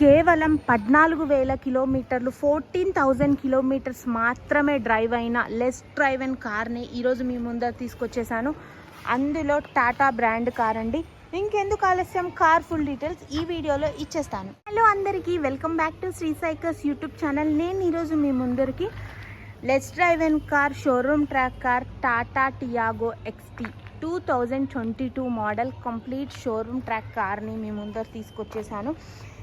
కేవలం పద్నాలుగు వేల కిలోమీటర్లు ఫోర్టీన్ థౌజండ్ కిలోమీటర్స్ మాత్రమే డ్రైవ్ అయిన లెస్ డ్రైవ్ అయిన కార్ని ఈరోజు మీ ముందర తీసుకొచ్చేసాను. అందులో టాటా బ్రాండ్ కార్ అండి. ఇంకెందుకు ఆలస్యం? కార్ ఫుల్ డీటెయిల్స్ ఈ వీడియోలో ఇచ్చేస్తాను. హలో అందరికీ welcome back to Sri Sai Cars YouTube channel నేను ఈరోజు మీ ముందరికి less drive and car showroom track car Tata Tiago XT two thousand twenty two model complete showroom track కార్ని మీ ముందర తీసుకొచ్చేసాను.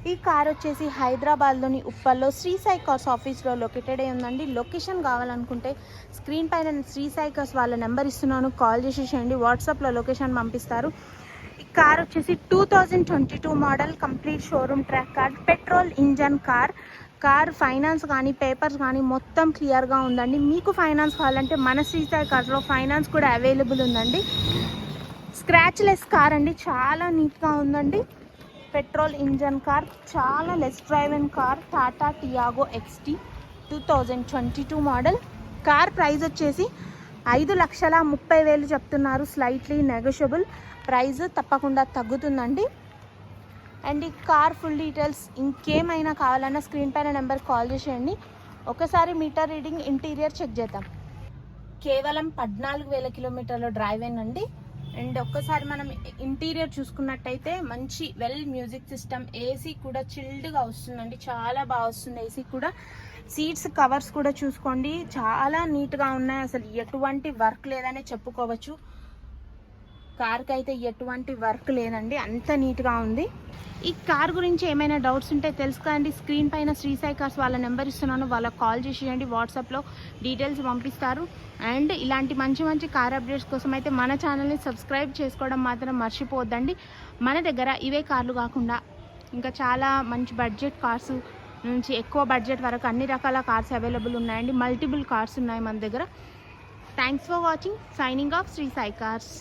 ఈ కార్ వచ్చేసి హైదరాబాద్లోని ఉప్పల్లో శ్రీ సాయి కార్స్ ఆఫీస్లో లొకేటెడ్ అయి ఉందండి. లొకేషన్ కావాలనుకుంటే స్క్రీన్ పైన శ్రీ సాయి కార్స్ వాళ్ళ నెంబర్ ఇస్తున్నాను. కాల్ చేసేసేయండి వాట్సాప్లో లొకేషన్ పంపిస్తారు. ఈ కార్ వచ్చేసి two thousand twenty two model complete showroom track car petrol engine car. Car finance కానీ పేపర్స్ కానీ మొత్తం క్లియర్గా ఉందండి. మీకు ఫైనాన్స్ కావాలంటే మన శ్రీసాయి కార్లో ఫైనాన్స్ కూడా అవైలబుల్ ఉందండి. స్క్రాచ్లెస్ కార్ అండి చాలా నీట్గా ఉందండి. పెట్రోల్ ఇంజన్ కార్ చాలా less drive and car Tata Tiago XT two thousand twenty two model. Car price వచ్చేసి ఐదు లక్షల ముప్పై వేలు చెప్తున్నారు స్లైట్లీ నెగోషియబుల్. ప్రైస్ తప్పకుండా తగ్గుతుందండి. అండ్ ఈ కార్ ఫుల్ డీటెయిల్స్ ఇంకేమైనా కావాలన్నా స్క్రీన్ పైన నెంబర్ కాల్ చేసేయండి. ఒకసారి మీటర్ రీడింగ్ ఇంటీరియర్ చెక్ చేద్దాం. కేవలం పద్నాలుగు వేల కిలోమీటర్ల డ్రైవ్ అండి. అండ్ ఒక్కసారి మనం ఇంటీరియర్ చూసుకున్నట్టయితే మంచి వెల్ మ్యూజిక్ సిస్టమ్ ఏసీ కూడా చిల్డ్గా వస్తుందండి. చాలా బాగా వస్తుంది ఏసీ కూడా. సీట్స్ కవర్స్ కూడా చూసుకోండి. చాలా నీట్గా ఉన్నాయి. అసలు ఎటువంటి వర్క్ లేదనే చెప్పుకోవచ్చు. కార్కి అయితే ఎటువంటి వర్క్ లేదండి అంత నీట్గా ఉంది. ఈ కార్ గురించి ఏమైనా డౌట్స్ ఉంటే తెలుసుకోండి. స్క్రీన్ పైన శ్రీసాయి కార్స్ వాళ్ళ నెంబర్ ఇస్తున్నాను. వాళ్ళకి కాల్ చేసేయండి వాట్సాప్లో డీటెయిల్స్ పంపిస్తారు. అండ్ ఇలాంటి మంచి మంచి కార్ అప్డేట్స్ కోసం అయితే మన ఛానల్ని సబ్స్క్రైబ్ చేసుకోవడం మాత్రం మర్చిపోవద్దండి. మన దగ్గర ఇవే కార్లు కాకుండా ఇంకా చాలా మంచి బడ్జెట్ కార్స్ నుంచి ఎక్కువ బడ్జెట్ వరకు అన్ని రకాల కార్స్ అవైలబుల్ ఉన్నాయండి. మల్టిపుల్ కార్స్ ఉన్నాయి మన దగ్గర. Thanks for watching signing off Sri Sai cars